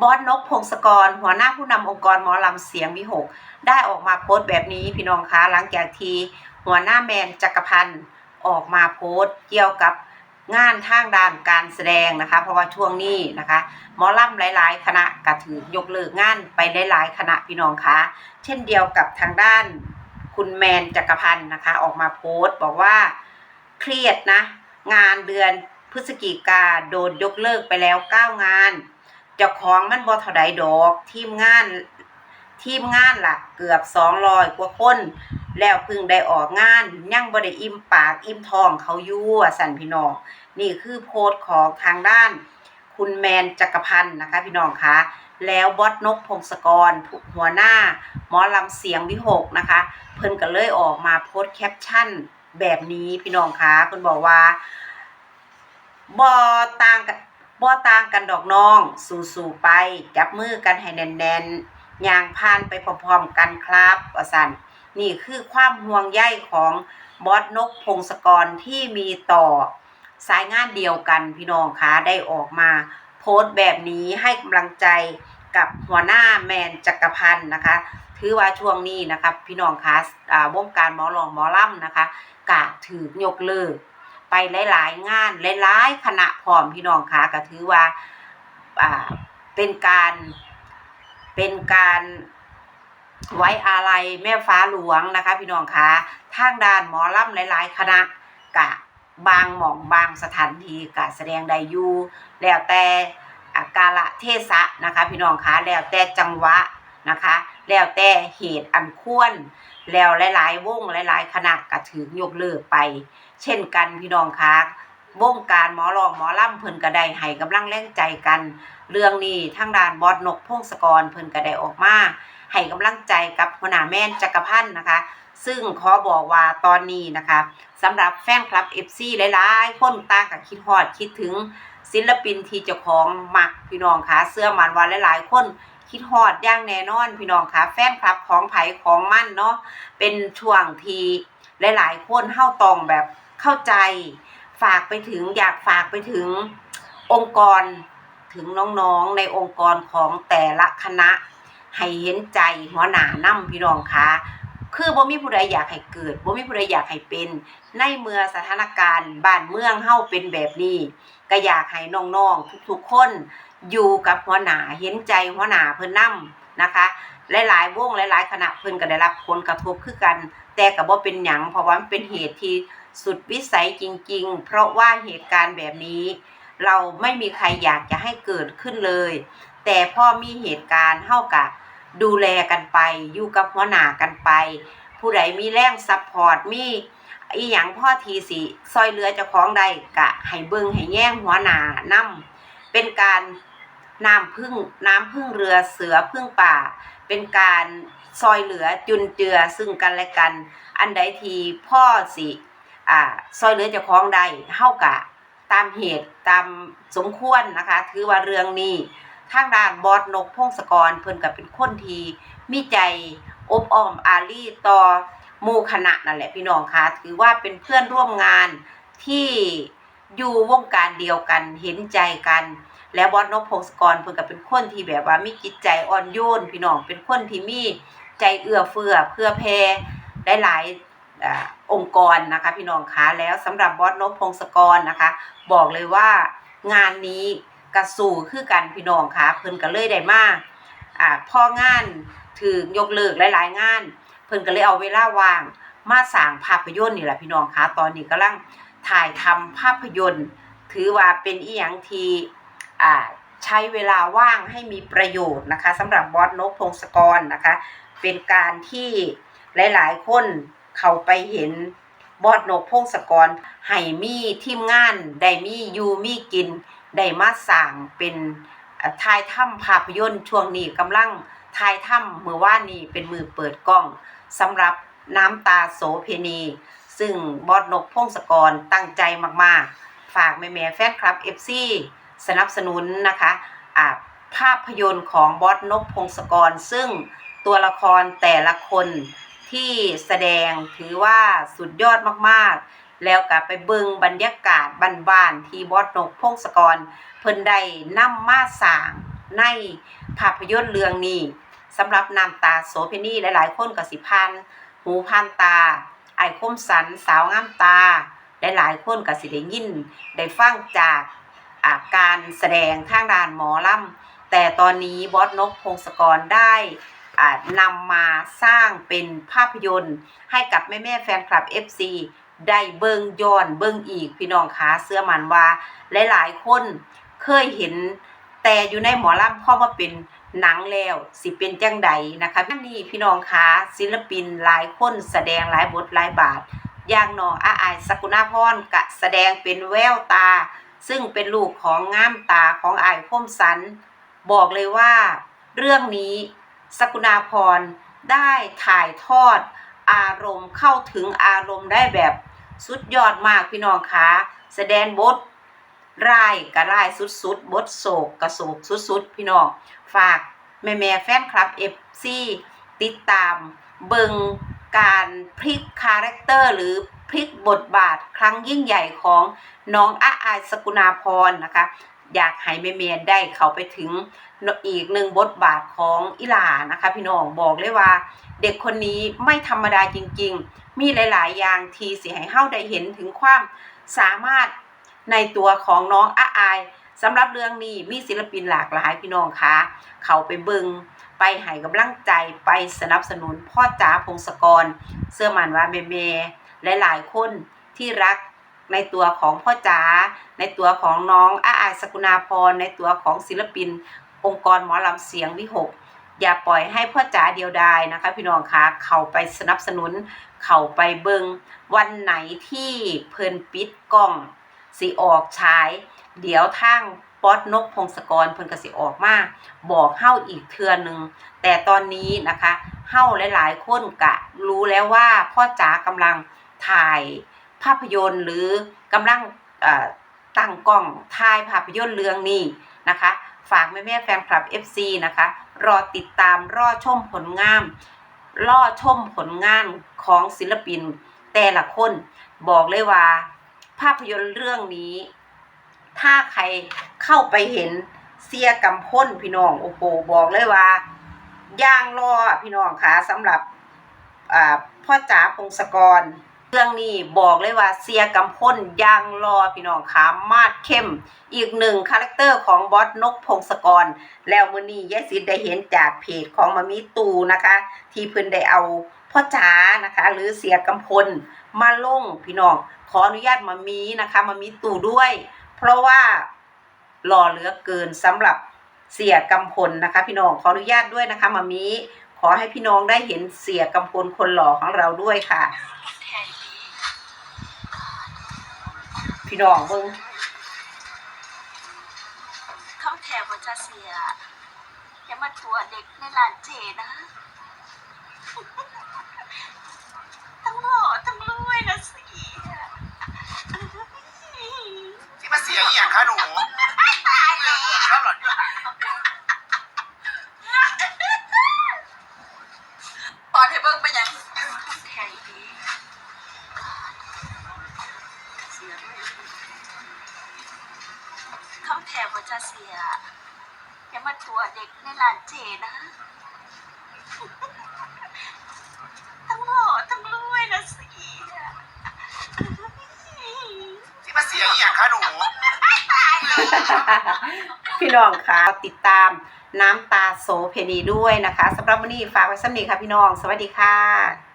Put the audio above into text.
บอสนกพงศกร หัวหน้าผู้นำองค์กรหมอลำเสียงวิหก ได้ออกมาโพสต์แบบนี้พี่น้องคะหลังจากที่หัวหน้าแมนจักรพันธ์ออกมาโพสต์เกี่ยวกับงานทางด้านการแสดงนะคะ เพราะว่าช่วงนี้นะคะหมอลำหลาย ๆ คณะก็ถือยกเลิกงานไปหลาย ๆ คณะพี่น้องคะเช่นเดียวกับทางด้านคุณแมนจักรพันธ์นะคะ ออกมาโพสต์บอกว่าเครียดนะ งานเดือนพฤศจิกาโดนยกเลิกไปแล้ว 9 งาน จ้าของมันบ่เท่าใดดอก ทีมงาน ทีมงานล่ะ เกือบ200กว่าคน แล้วเพิ่งได้ออกงานยังบ่ได้อิ่มปากอิ่มท้องเขาอยู่วสั่นพี่น้องนี่คือโพสต์ของทางด้าน คุณแมนจักรพันธ์นะคะ พี่น้องคะแล้วบอสนกพงศกรหัวหน้า หมอลำเสียงวิหกนะคะ เพิ่นก็เลยออกมาโพสต์แคปชั่นแบบนี้พี่น้องคะเพิ่นบอกว่าบ่ต่างกัน บ่ต่างกันดอกน้อง สู่ๆไป จับมือกันให้แน่นๆย่างผ่านไปพร้อมๆกันครับว่าซั่นนี่คือความห่วงใยของบอสนกพงศกรที่มีต่อสายงานเดียวกันพี่น้องคะได้ออกมา โพสต์แบบนี้ให้กำลังใจกับหัวหน้าแมนจักรพันธ์นะคะ ถือว่าช่วงนี้นะคะพี่น้องคะอ่าวงการหมอหลองหมอล่ำนะคะกะถือยกเลิก ไปหลาย ๆ งานหลายๆคณะพร้อมพี่น้องคะก็ถือว่าอ่าเป็นการเป็นการไว้อาลัยแม่ฟ้าหลวงนะคะ พี่น้องคะทางด้านหมอล่ำหลาย ๆ คณะกะบางหม่องบางสถานที่กะแสดงได้อยู่แล้วแต่อากาละเทศะนะคะ พี่น้องคะแล้วแต่จังหวะ นะคะ แล้วแต่เหตุอันควร แล้วหลาย ๆ วงหลาย ๆ คณะก็ถือยกเลิกไป เช่นกันพี่น้องคะวงการหมอรองหมอล่ำเพิ่นก็ได้ให้กำลังแรงใจกัน เรื่องนี้ทางด้านบอสนกพงศกรเพิ่นก็ได้ออกมาให้กำลังใจกับหัวหน้าแม่นจักรพันธ์นะคะ ซึ่งขอบอกว่าตอนนี้นะคะสำหรับแฟนคลับ FC หลายๆ คนต่างกับคิดฮอดคิดถึงศิลปินที่เจ้าของมักพี่น้องคะเสื้อมันว่าหลายๆ คน คิดฮอดอย่างแน่นอนพี่น้องคะแฟนคลับของไผของมั่นเนาะเป็นช่วงทีหลายๆคนเฮาตองแบบเข้าใจ ฝากไปถึงอยากฝากไปถึงองค์กรถึงน้องๆในองค์กรของแต่ละคณะ ให้เห็นใจหัวหน้านำพี่น้องคะคือบ่มีผู้ใดอยากให้เกิดบ่มีผู้ใดอยากให้เป็น ในเมื่อสถานการณ์บ้านเมืองเฮาเป็นแบบนี้ ก็อยากให้น้องๆทุกๆคน อยู่กับหัวหน้าเห็นใจหัวหน้าเพิ่นนำนะคะหลายๆวงหลายๆคณะเพิ่นก็ได้รับผลกระทบคือกัน แต่ก็บ่เป็นหยังเพราะว่ามันเป็นเหตุที่สุดวิสัยจริง ๆ เพราะว่าเหตุการณ์แบบนี้ เราไม่มีใครอยากจะให้เกิดขึ้นเลย แต่พอมีเหตุการณ์เฮากะดูแลกันไป อยู่กับหัวหน้ากันไป ผู้ใดมีแรงซัพพอร์ตมีอีหยังพ่อทีสิซอยเหลือเจ้าของใดกะให้เบิ่งให้แย่งหัวหน้านำเป็นการ น้ำพึ่งน้ำพึ่งเรือเสือพึ่งป่า เป็นการซอยเหลือจุนเจือซึ่งกันและกัน อันใดทีพ่อสิอ่าซอยเหลือเจ้าของใดเฮากะตามเหตุตามสมควรนะคะ ถือว่าเรื่องนี้ทางด้านบอสนกพงศกรเพิ่นก็เป็นคนทีมีใจอบอ้อมอารีต่อมู่คณะนั่นแหละพี่น้องคะถือว่าเป็นเพื่อนร่วมงานที่ อยู่วงการเดียวกันเห็นใจกัน แล้วบอสนพงศกรเพิ่นก็เป็นคนที่แบบว่ามีจิตใจอ่อนโยนพี่น้องเป็นคนที่มีใจเอื้อเฟื้อเพื่อแผ่ได้หลายอองค์กรนะคะพี่น้องคะแล้วสำหรับบอสนพงศกรนะคะ บอกเลยว่างานนี้กระสู่คือกันพี่น้องคะเพิ่นก็เลยได้มาอ่าพ่องานถือยกเลิกหลายๆงาน เพิ่นก็เลยเอาเวลาว่างมาสร้างภาพยนตร์นี่แหละพี่น้องคะตอนนี้กำลัง ถ่ายทำภาพยนตร์ ถือว่าเป็นอีหยังทีใช้เวลาว่างให้มีประโยชน์นะคะสำหรับบอสนกพงศกรนะคะ เป็นการที่หลาย ๆ คนเขาไปเห็นบอดนกพงศกรให้มีทีมงานได้มีอยู่มีกินได้มาสร้างเป็นเอ่อถ่ายถ้ำภาพยนตร์ช่วงนี้กำลังถ่ายถ้ำเมื่อวานนี้เป็นมือเปิดกล้องสำหรับน้ำตาโสเพณี ซึ่งบอดนกพงศกรตั้งใจมากๆ ฝากแม่ๆแฟนคลับ FC สนับสนุนนะคะาภาพยนตร์ของบอสนกพงศกร ซึ่งตัวละครแต่ละคนที่แสดงถือว่าสุดยอดมากๆ แล้วก็ไปเบิงบรรยากาศบ้านๆที่บอสนกพงศกร เพิ่นได้นำมาสร้างในภาพยนตร์เรื่องนี้สำหรับน้ำตาโสเพณีหลายๆ คนก็สิพันหูพันตา อ้คมสันสาวงามตาหลายๆคนก็สิได้ยินได้ฟังจากอาการแสดงทางด้านหมอลำแต่ตอนนี้บอสนกพงศกรได้นำมาสร้างเป็นภาพยนตร์ ให้กับแม่ๆแฟนคลับ FC ได้เบิงย้อนเบิงอีกพี่น้องขาเสื้อมันว่า หลายๆคนเคยเห็นแต่อยู่ในหมอลำพอมาเป็น หนังแล้วสิเป็นจังใดนะคะนนี้พี่น้องคะศิลปินหลายคนแสดงหลายบทหลายบาทอย่างน้องอาอายสกุณาพรกะแสดงเป็นแววตา ซึ่งเป็นลูกของงามตาของอายคมสัน บอกเลยว่า เรื่องนี้สกุณาพรได้ถ่ายทอดอารมณ์เข้าถึงอารมณ์ได้แบบสุดยอดมากพี่น้องคะแสดงบท ร้ายกะร้ายสุดๆบทโศกกะโศกสุดๆ พี่น้องฝากแม่แม่แฟนคลับเอฟซีติดตามเบิงการพลิกคาแรคเตอร์หรือพลิกบทบาทครั้งยิ่งใหญ่ของน้องอาอายสกุณาพรนะคะ อยากให้แม่เมียได้เข้าไปถึงอีกหนึ่งบทบาทของอิหลานะคะ พี่น้องบอกเลยว่า เด็กคนนี้ไม่ธรรมดาจริง ๆ มีหลาย ๆ อย่างทีสิให้เฮาได้เห็นถึงความสามารถ ในตัวของน้องอาอายสำหรับเรื่องนี้มีศิลปินหลากหลายพี่น้องคะเขาไปเบิงไปให้กำลังใจไปสนับสนุนพ่อจ๋าพงศกร เสื้อมันว่าเมเมหลายคนที่รักในตัวของพ่อจ๋าในตัวของน้องอาอายสกุณาพร ในตัวของศิลปิน องค์กรหมอลำเสียงวิหกอย่าปล่อยให้พ่อจ๋าเดียวดายนะคะ พี่น้องคะเขาไปสนับสนุน เขาไปเบิงวันไหนที่เพิ่นปิดกล้อง สิออกฉาย เดี๋ยวทางป๊อดนกพงศกรเพิ่นก็สิออกมาบอกเฮ้าอีกเทือหนึ่งแต่ตอนนี้นะคะเฮ้าหลายๆคนกะรู้แล้วว่าพ่อจ๋ากำลังถ่ายภาพยนตร์หรือกำลังตั้งกล้องถ่ายภาพยนตร์เรื่องนี้นะคะ ฝากแม่แม่แฟนคลับ FC นะคะ รอติดตามรอชมผลงานรอชมผลงานของศิลปิน แต่ละคนบอกเลยว่า ภาพยนตร์เรื่องนี้ ถ้าใครเข้าไปเห็นเสียกำพ้นพี่น้องโอ้โหบอกเลยว่าย่างรอพี่น้องคะสำหรับพ่อจ๋าพงศกร เรื่องนี้บอกเลยว่าเสียกำพ้นย่างรอพี่น้องคะมาดเข้ม อีกหนึ่งคาแรคเตอร์ของบอสนกพงศกร แล้วมือนี้ยายสิได้เห็นจากเพจของมามิตูนะคะ ที่เพิ่นได้เอาพ่อจ๋านะคะ หรือเสียกำพลมาลงพี่น้อง ขออนุญาตมามีนะคะมามีตู่ด้วย เพราะว่าหล่อเหลือเกินสำหรับเสียกำพลนะคะ พี่น้องขออนุญาตด้วยนะคะมามีขอให้พี่น้องได้เห็นเสียกำพลคนหล่อของเราด้วยค่ะ พี่น้องเบิ่งเขาแถวว่าจะเสียอย่ามาทัวเด็กในลานเจนะทั้งหล่อทั้งรวยนะเสีย ที่ มาเสียอีกอย่างคะหนูตายแล้วชอบหลอนด้วยปอดให้เบิ่งไปยังเขาแถวดีเสียเขาแถวว่าจะเสียอย่ามาทัวเด็กในลานเจนะ ทั้งหล่อทั้งรวยนะเสีย ที่มาเสียอีกอย่างคะหนู พี่น้องคะติดตามน้ำตาโสเพณีด้วยนะคะสำหรับวันนี้ฝากไว้สำนีค่ะพี่น้อง สวัสดีค่ะ